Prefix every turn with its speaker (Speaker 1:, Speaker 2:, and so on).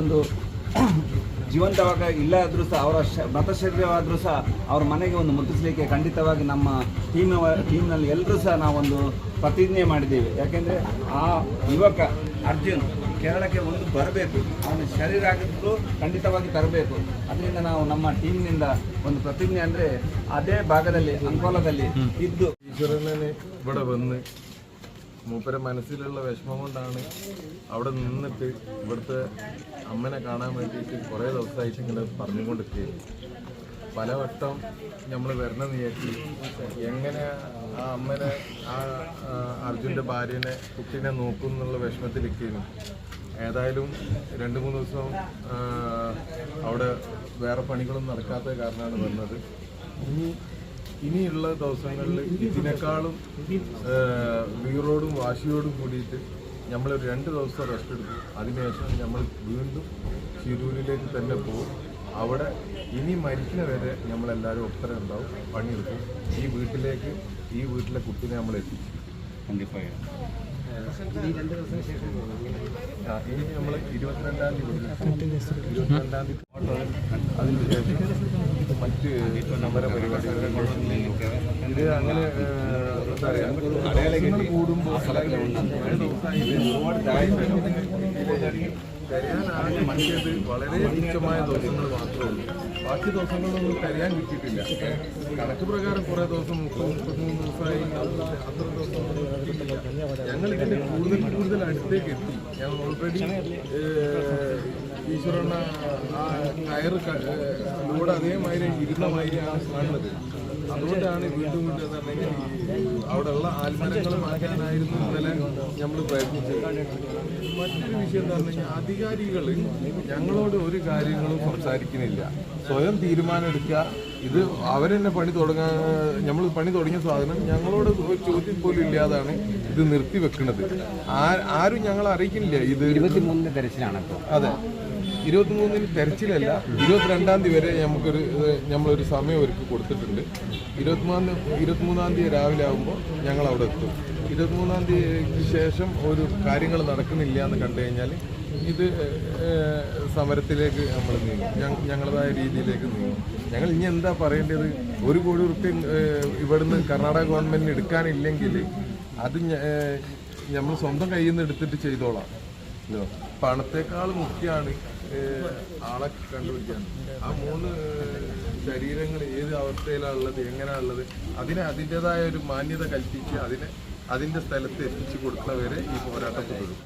Speaker 1: ಒಂದು ಜೀವಂತವಾಗ ಇಲ್ಲಾದರೂ ಸಹ ಅವರ ಶ ಮೃತಶರೀರವಾದರೂ ಸಹ ಅವ್ರ ಮನೆಗೆ ಒಂದು ಮುಟ್ಟಿಸಲಿಕ್ಕೆ ಖಂಡಿತವಾಗಿ ನಮ್ಮ ಟೀಮ್ ಟೀಮ್ನಲ್ಲಿ ಎಲ್ಲರೂ ಸಹ ನಾವೊಂದು ಪ್ರತಿಜ್ಞೆ ಮಾಡಿದ್ದೇವೆ. ಯಾಕೆಂದರೆ ಆ ಯುವಕ ಅರ್ಜುನ್ ಕೇರಳಕ್ಕೆ ಒಂದು ಬರಬೇಕು. ಅವನ ಶರೀರ ಆಗಿದ್ರು ಖಂಡಿತವಾಗಿ ತರಬೇಕು. ಅದರಿಂದ ನಾವು ನಮ್ಮ ಟೀಮ್ನಿಂದ ಒಂದು ಪ್ರತಿಜ್ಞೆ ಅಂದರೆ ಅದೇ ಭಾಗದಲ್ಲಿ ಅಂಕೋಲದಲ್ಲಿ ಇದ್ದು
Speaker 2: മൂപ്പരെ മനസ്സിലുള്ള വിഷമം കൊണ്ടാണ് അവിടെ നിന്നിട്ട് ഇവിടുത്തെ അമ്മനെ കാണാൻ വേണ്ടിയിട്ട് കുറേ ദിവസമായിട്ട് ഇങ്ങനെ പറഞ്ഞുകൊണ്ടിരിക്കുകയാണ് പലവട്ടം നമ്മൾ വരണം വിചാരിച്ചു എങ്ങനെ ആ അമ്മനെ ആ അർജുന്റെ ഭാര്യനെ കുട്ടീനെ നോക്കും എന്നുള്ള വിഷമത്തിലിരിക്കുന്നു ഏതായാലും രണ്ട് മൂന്ന് ദിവസം അവിടെ വേറെ പണികളൊന്നും നടക്കാത്ത കാരണമാണ് വന്നത്. ഇനി ഇനിയുള്ള ദിവസങ്ങളിൽ ഇതിനേക്കാളും വീറോടും വാശിയോടും കൂടിയിട്ട് നമ്മൾ രണ്ട് ദിവസം റെസ്റ്റ് എടുക്കും. അതിനുശേഷം നമ്മൾ വീണ്ടും ശിരൂരിലേക്ക് തന്നെ പോകും. അവിടെ ഇനി മരിക്കുന്ന വരെ നമ്മളെല്ലാവരും ഒപ്പര ഉണ്ടാവും പണിയെടുക്കും. ഈ വീട്ടിലേക്ക് ഈ വീട്ടിലെ കുട്ടിനെ നമ്മൾ എത്തിച്ചു ഇനി നമ്മൾ ഇരുപത്തിരണ്ടാം തീയതി ഇരുപത്തിരണ്ടാം തീയതി. അതിന് ശേഷം മറ്റ് ഇത് അങ്ങനെ എന്താ പറയാ ദിവസങ്ങൾ കൂടുമ്പോൾ കരയാനാകെ മനുഷ്യത് വളരെ തുച്ഛമായ ദിവസങ്ങൾ മാത്രമേ ബാക്കി ദിവസങ്ങളൊന്നും കരയാൻ കിട്ടിയിട്ടില്ല. കണക്ക് പ്രകാരം കുറെ ദിവസം മുപ്പത് മുപ്പത്തിമൂന്ന് ദിവസമായി അത്ര ദിവസം ഞങ്ങൾ ഇതിന്റെ കൂടുതൽ കൂടുതൽ അടുത്തേക്ക് എത്തി. ഞാൻ ഓൾറെഡി ഈശ്വരണ്ണ ആ ടയർ ലോഡ് അതേമാതിരി ഇരുന്ന മാതിരിയാണ് കാണുന്നത്. അതുകൊണ്ടാണ് വീണ്ടും വീണ്ടും എന്ന് അവിടെയുള്ള ആൽമരങ്ങൾ മാറ്റാനായിരുന്നു ഇന്നലെ നമ്മൾ പ്രയത്നിച്ചത്. മറ്റൊരു വിഷയം എന്താ പറഞ്ഞാൽ അധികാരികൾ ഞങ്ങളോട് ഒരു കാര്യങ്ങളും സംസാരിക്കുന്നില്ല. സ്വയം തീരുമാനം എടുക്കുക ഇത് അവരെന്നെ പണി തുടങ്ങാൻ നമ്മൾ പണി തുടങ്ങിയ സാധനം ഞങ്ങളോട് ഒരു ചോദ്യം പോലും ഇല്ലാതാണ് ഇത് നിർത്തി വെക്കുന്നത് ആരും ഞങ്ങളെ അറിയിക്കുന്നില്ല. ഇത്
Speaker 1: ഇരുപത്തിമൂന്നിന് തെരച്ചിലാണ്
Speaker 2: അതെ. ഇരുപത്തിമൂന്നിന് തെരച്ചിലല്ല ഇരുപത്തിരണ്ടാം തീയതി വരെ നമുക്കൊരു നമ്മളൊരു സമയം ഒരുക്കി കൊടുത്തിട്ടുണ്ട്. ഇരുപത്തിമൂന്നാം ഇരുപത്തിമൂന്നാം തീയതി രാവിലെ ആകുമ്പോൾ ഞങ്ങൾ അവിടെ എത്തും. ഇരുപത്തിമൂന്നാം തീയതിക്ക് ശേഷം ഒരു കാര്യങ്ങൾ നടക്കുന്നില്ല എന്ന് കണ്ടു കഴിഞ്ഞാൽ ഇത് സമരത്തിലേക്ക് നമ്മൾ നീങ്ങും. ഞങ്ങളതായ രീതിയിലേക്ക് നീങ്ങും. ഞങ്ങൾ ഇനി എന്താ പറയേണ്ടത്? ഒരു കോടി റുപ്യ ഇവിടുന്ന് കർണാടക ഗവൺമെന്റിന് എടുക്കാനില്ലെങ്കിൽ അത് നമ്മൾ സ്വന്തം കയ്യിൽ നിന്ന് എടുത്തിട്ട് ചെയ്തോളാം. പണത്തെക്കാൾ മുഖ്യമാണ് ആളെ കണ്ടുപിടിക്കാൻ ആ മൂന്ന് ശരീരങ്ങൾ ഏത് അവസ്ഥയിലാണ് ഉള്ളത് എങ്ങനെയാ ഉള്ളത് അതിനെ അതിന്റെതായ ഒരു മാന്യത കൽപ്പിച്ച് അതിനെ അതിന്റെ സ്ഥലത്ത് എത്തിച്ചു കൊടുക്കുന്നവരെ ഈ പോരാട്ടം തുടരും